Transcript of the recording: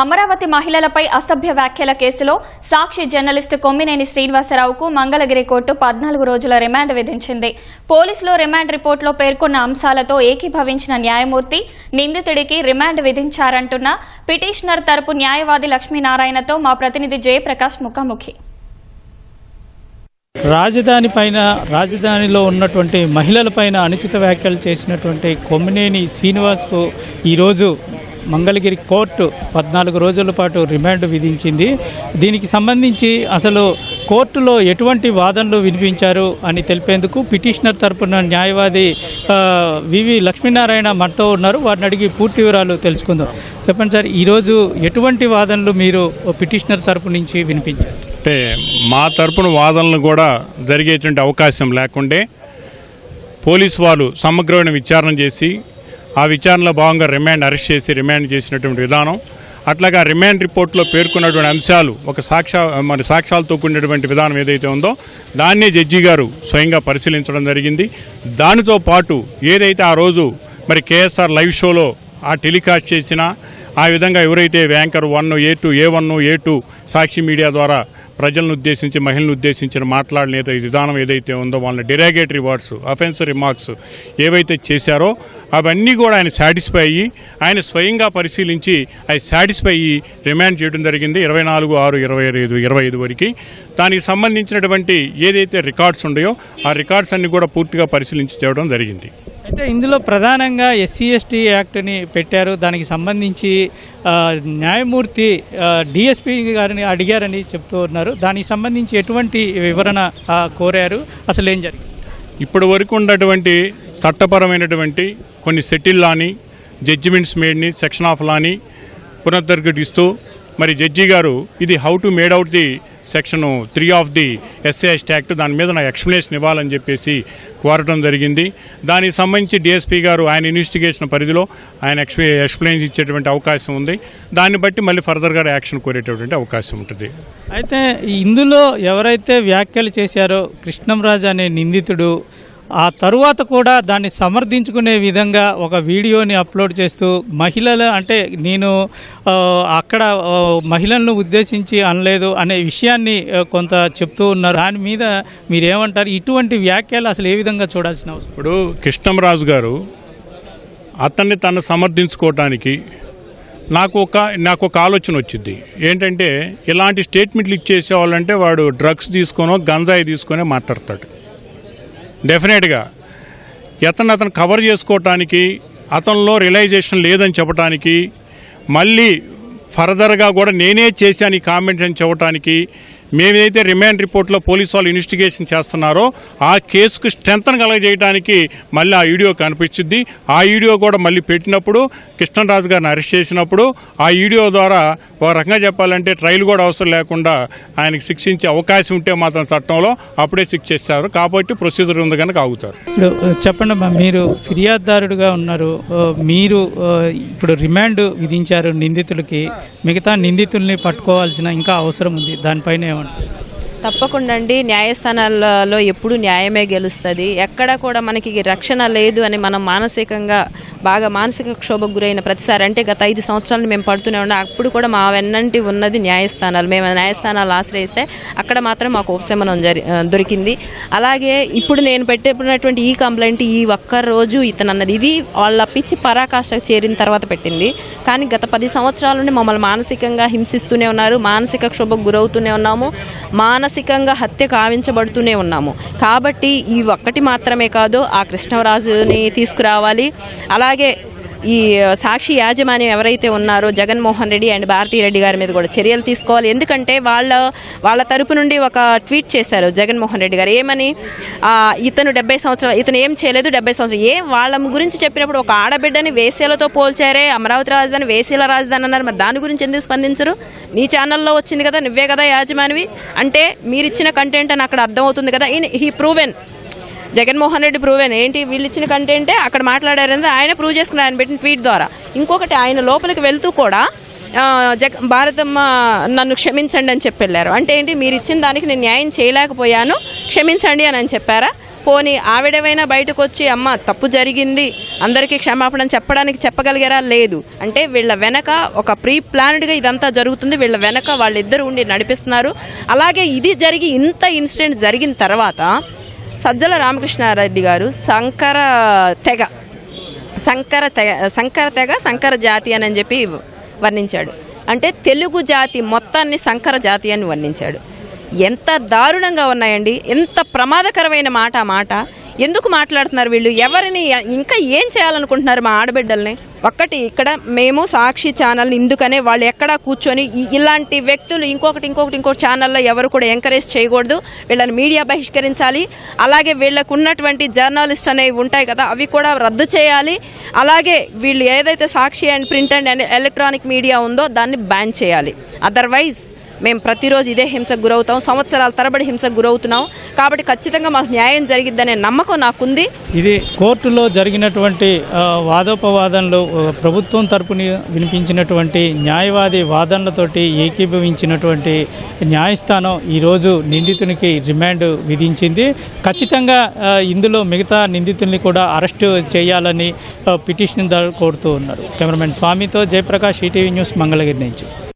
అమరావతి మహిళలపై అసభ్య వ్యాఖ్యల కేసులో సాక్షి జర్నలిస్ట్ కొమ్మినేని శ్రీనివాసరావుకు మంగళగిరి కోర్టు పద్నాలుగు రోజుల రిమాండ్ విధించింది. పోలీసులు రిమాండ్ రిపోర్టులో పేర్కొన్న అంశాలతో ఏకీభవించిన న్యాయమూర్తి నిందితుడికి రిమాండ్ విధించారంటున్న పిటిషనర్ తరపు న్యాయవాది లక్ష్మీనారాయణతో మా ప్రతినిధి జయప్రకాష్ ముఖాముఖి. రాజధాని పైన రాజధానిలో ఉన్నటువంటి మహిళల పైన అనుచిత వ్యాఖ్యలు చేసినటువంటి కొమ్మినేని శ్రీనివాస్కు ఈరోజు మంగళగిరి కోర్టు పద్నాలుగు రోజుల పాటు రిమాండ్ విధించింది. దీనికి సంబంధించి అసలు కోర్టులో ఎటువంటి వాదనలు వినిపించారు అని తెలిపేందుకు పిటిషనర్ తరపున న్యాయవాది వివి లక్ష్మీనారాయణ మనతో ఉన్నారు. వారిని అడిగి పూర్తి వివరాలు తెలుసుకుందాం. చెప్పండి సార్ ఈరోజు ఎటువంటి వాదనలు మీరు పిటిషనర్ తరపు నుంచి వినిపించారు? అంటే మా తరపున వాదనలు కూడా జరిగేటువంటి అవకాశం లేకుండే పోలీసు వాళ్ళు సమగ్రమైన విచారణ చేసి ఆ విచారణలో భాగంగా రిమాండ్ అరెస్ట్ చేసి రిమాండ్ చేసినటువంటి విధానం అట్లాగా రిమాండ్ రిపోర్ట్లో పేర్కొన్నటువంటి అంశాలు ఒక సాక్ష మరి సాక్ష్యాలతో కూడినటువంటి విధానం ఏదైతే ఉందో దాన్నే జడ్జి గారు స్వయంగా పరిశీలించడం జరిగింది. దానితో పాటు ఏదైతే ఆ రోజు మరి కేఎస్ఆర్ లైవ్ షోలో ఆ టెలికాస్ట్ చేసిన ఆ విధంగా ఎవరైతే వ్యాంకర్ one A two A one A two Sakshi media ద్వారా ప్రజలను ఉద్దేశించి మహిళలను ఉద్దేశించిన మాట్లాడిన ఏదైతే విధానం ఏదైతే ఉందో వాళ్ళ డిరాగేటరీ వర్డ్స్ అఫెన్స్ రిమార్క్స్ ఏవైతే చేశారో అవన్నీ కూడా ఆయన సాటిస్ఫై అయ్యి ఆయన స్వయంగా పరిశీలించి ఆయన సాటిస్ఫై అయ్యి రిమాండ్ చేయడం జరిగింది. ఇరవై నాలుగు ఆరు ఇరవై ఐదు ఇరవై ఐదు వరకు. దానికి సంబంధించినటువంటి ఏదైతే రికార్డ్స్ ఉన్నాయో ఆ రికార్డ్స్ అన్ని కూడా పూర్తిగా పరిశీలించి చేయడం జరిగింది. అంటే ఇందులో ప్రధానంగా ఎస్సీ ఎస్టీ యాక్ట్ని పెట్టారు. దానికి సంబంధించి న్యాయమూర్తి డిఎస్పి గారిని అడిగారని చెప్తూ ఉన్నారు. దానికి సంబంధించి ఎటువంటి వివరణ కోరారు. అసలు ఏం జరిగింది? ఇప్పటి వరకు ఉన్నటువంటి చట్టపరమైనటువంటి కొన్ని సెటిల్ లాని జడ్జిమెంట్స్ మేడ్ని సెక్షన్ ఆఫ్ లాని పునర్దర్గటిస్తూ మరి జడ్జి గారు ఇది how to made out the section three of the SAS act దాని మీద నా ఎక్స్ప్లెనేషన్ ఇవ్వాలని చెప్పేసి కోరటం జరిగింది. దానికి సంబంధించి డిఎస్పీ గారు ఆయన ఇన్వెస్టిగేషన్ పరిధిలో ఆయన ఎక్స్ప్లె ఎక్స్ప్లెయిన్ ఇచ్చేటువంటి అవకాశం ఉంది. దాన్ని బట్టి మళ్ళీ ఫర్దర్గా యాక్షన్ కోరేటటువంటి అవకాశం ఉంటుంది. అయితే ఇందులో ఎవరైతే వ్యాఖ్యలు చేశారో కృష్ణంరాజు అనే నిందితుడు ఆ తరువాత కూడా దాన్ని సమర్థించుకునే విధంగా ఒక వీడియోని అప్లోడ్ చేస్తూ మహిళల అంటే నేను అక్కడ మహిళలను ఉద్దేశించి అనలేదు అనే విషయాన్ని కొంత చెప్తూ ఉన్నారు. దాని మీద మీరేమంటారు? ఇటువంటి వ్యాఖ్యలు అసలు ఏ విధంగా చూడాల్సిన అవసరం? ఇప్పుడు కృష్ణంరాజు గారు అతన్ని తను సమర్థించుకోవటానికి నాకు ఒక నాకు ఒక ఆలోచన వచ్చింది. ఏంటంటే ఇలాంటి స్టేట్మెంట్లు ఇచ్చేసేవాళ్ళంటే వాడు డ్రగ్స్ తీసుకోనో గంజాయి తీసుకొనే మాట్లాడతాడు. డెఫినెట్గా. అతను అతను కవర్ చేసుకోవటానికి అతనిలో రియలైజేషన్ లేదని చెప్పడానికి మళ్ళీ ఫర్దర్గా కూడా నేనే చేశాను ఈ కామెంట్ అని చెప్పడానికి మేమైతే రిమాండ్ రిపోర్ట్లో పోలీసు వాళ్ళు ఇన్వెస్టిగేషన్ చేస్తున్నారో ఆ కేసుకు స్ట్రెంత్ కలగజేయడానికి మళ్ళీ ఆ వీడియో కనిపించింది ఆ వీడియో కూడా మళ్ళీ పెట్టినప్పుడు కృష్ణరాజు గారిని అరెస్ట్ చేసినప్పుడు ఆ వీడియో ద్వారా ఒక రకంగా చెప్పాలంటే ట్రయల్ కూడా అవసరం లేకుండా ఆయనకు శిక్షించే అవకాశం ఉంటే మాత్రం చట్టంలో అప్పుడే శిక్ష చేస్తారు కాబట్టి ప్రొసీజర్ ఉంది కనుక ఆగుతారు. ఇప్పుడు చెప్పండి మీరు ఫిర్యాదుదారుడుగా ఉన్నారు. మీరు ఇప్పుడు రిమాండ్ విధించారు నిందితులకి మిగతా నిందితుల్ని పట్టుకోవాల్సిన ఇంకా అవసరం ఉంది. దానిపైన ఏమన్నా Champions. తప్పకుండా అండి. న్యాయస్థానాలలో ఎప్పుడు న్యాయమే గెలుస్తుంది. ఎక్కడ కూడా మనకి రక్షణ లేదు అని మనం మానసికంగా బాగా మానసిక క్షోభకు గురైన ప్రతిసారి అంటే గత ఐదు సంవత్సరాలు మేము పడుతూనే ఉన్నాం. అప్పుడు కూడా మా వెన్నంటి ఉన్నది న్యాయస్థానాలు. మేము న్యాయస్థానాలు ఆశ్రయిస్తే అక్కడ మాత్రం మాకు ఉపశమనం జరి దొరికింది. అలాగే ఇప్పుడు నేను పెట్టేటువంటి ఈ కంప్లైంట్ ఈ ఒక్క రోజు ఇతను అన్నది ఇది వాళ్ళ పిచ్చి పరాకాష్ఠకు చేరిన తర్వాత పెట్టింది. కానీ గత పది సంవత్సరాల నుండి మమ్మల్ని మానసికంగా హింసిస్తూనే ఉన్నారు. మానసిక క్షోభకు గురవుతూనే ఉన్నాము. మాన మానసికంగా హత్య కావించబడుతూనే ఉన్నాము. కాబట్టి ఈ ఒక్కటి మాత్రమే కాదు ఆ కృష్ణరాజుని తీసుకురావాలి. అలాగే ఈ సాక్షి యాజమాన్యం ఎవరైతే ఉన్నారో జగన్మోహన్ రెడ్డి అండ్ భారతీ రెడ్డి గారి మీద కూడా చర్యలు తీసుకోవాలి. ఎందుకంటే వాళ్ళ వాళ్ళ తరపు నుండి ఒక ట్వీట్ చేశారు జగన్మోహన్ రెడ్డి గారు. ఏమని? ఇతను డెబ్బై సంవత్సరాలు ఇతను ఏం చేయలేదు డెబ్బై సంవత్సరాలు. ఏ వాళ్ళ గురించి చెప్పినప్పుడు ఒక ఆడబిడ్డని వేసేలతో పోల్చారే అమరావతి రాజధాని వేసేల రాజధాని అన్నారు. మరి దాని గురించి ఎందుకు స్పందించరు? నీ ఛానల్లో వచ్చింది కదా నువ్వే కదా యాజమానివి. అంటే మీరిచ్చిన కంటెంట్ అని అక్కడ అర్థమవుతుంది కదా. In he proven Jaganmohan Reddy proven ఏంటి? వీళ్ళు ఇచ్చిన కంటెంటే అక్కడ మాట్లాడారని ఆయన ప్రూవ్ చేసుకున్నారు ఆయన పెట్టిన ట్వీట్ ద్వారా. ఇంకొకటి ఆయన లోపలికి వెళ్తూ కూడా జగ భారతమ్మ నన్ను క్షమించండి అని చెప్పి వెళ్ళారు. అంటే ఏంటి? మీరు ఇచ్చిన దానికి నేను న్యాయం చేయలేకపోయాను క్షమించండి అని అని చెప్పారా? పోనీ ఆవిడేమైనా బయటకు వచ్చి అమ్మ తప్పు జరిగింది అందరికీ క్షమాపణ చెప్పడానికి చెప్పగలిగారా? లేదు. అంటే వీళ్ళ వెనక ఒక ప్రీ ప్లాన్డ్గా ఇదంతా జరుగుతుంది. వీళ్ళ వెనక వాళ్ళిద్దరు ఉండి నడిపిస్తున్నారు. అలాగే ఇది జరిగి ఇంత ఇన్సిడెంట్ జరిగిన తర్వాత సజ్జల రామకృష్ణారెడ్డి గారు శంకర తెగ సంకర తెగ సంకర తెగ సంకర జాతి అని చెప్పి వర్ణించాడు. అంటే తెలుగు జాతి మొత్తాన్ని సంకర జాతి అని వర్ణించాడు. ఎంత దారుణంగా ఉన్నాయండి ఎంత ప్రమాదకరమైన మాట మాట. ఎందుకు మాట్లాడుతున్నారు వీళ్ళు? ఎవరిని ఇంకా ఏం చేయాలనుకుంటున్నారు మా ఆడబిడ్డల్ని? ఒక్కటి ఇక్కడ మేము సాక్షి ఛానల్ ఇందుకనే వాళ్ళు ఎక్కడా కూర్చొని ఇలాంటి వ్యక్తులు ఇంకొకటి ఇంకొకటి ఇంకొకటి ఛానల్లో ఎవరు కూడా ఎంకరేజ్ చేయకూడదు. వీళ్ళని మీడియా బహిష్కరించాలి. అలాగే వీళ్ళకు ఉన్నటువంటి జర్నలిస్ట్ అనేవి ఉంటాయి కదా అవి కూడా రద్దు చేయాలి. అలాగే వీళ్ళు ఏదైతే Sakshi and print and electronic media ఉందో దాన్ని బ్యాన్ చేయాలి. అదర్వైజ్ మేము ప్రతిరోజు ఇదే హింసకు గురవుతాం. సంవత్సరాల తరబడి హింసకు గురవుతున్నాం. కాబట్టి ఖచ్చితంగా మాకు న్యాయం జరిగిద్దనే నమ్మకం నాకుంది. ఇది కోర్టులో జరిగినటువంటి వాదోపవాదనలు ప్రభుత్వం తరపున వినిపించినటువంటి న్యాయవాది వాదనలతోటి ఏకీభవించినటువంటి న్యాయస్థానం ఈరోజు నిందితునికి రిమాండ్ విధించింది. ఖచ్చితంగా ఇందులో మిగతా నిందితుల్ని కూడా అరెస్టు చేయాలని ఆ, పిటిషన్ కోరుతూ ఉన్నారు. కెమెరామెన్ స్వామితో జయప్రకాష్ ఈటీవీ న్యూస్ మంగళగిరి నుంచి.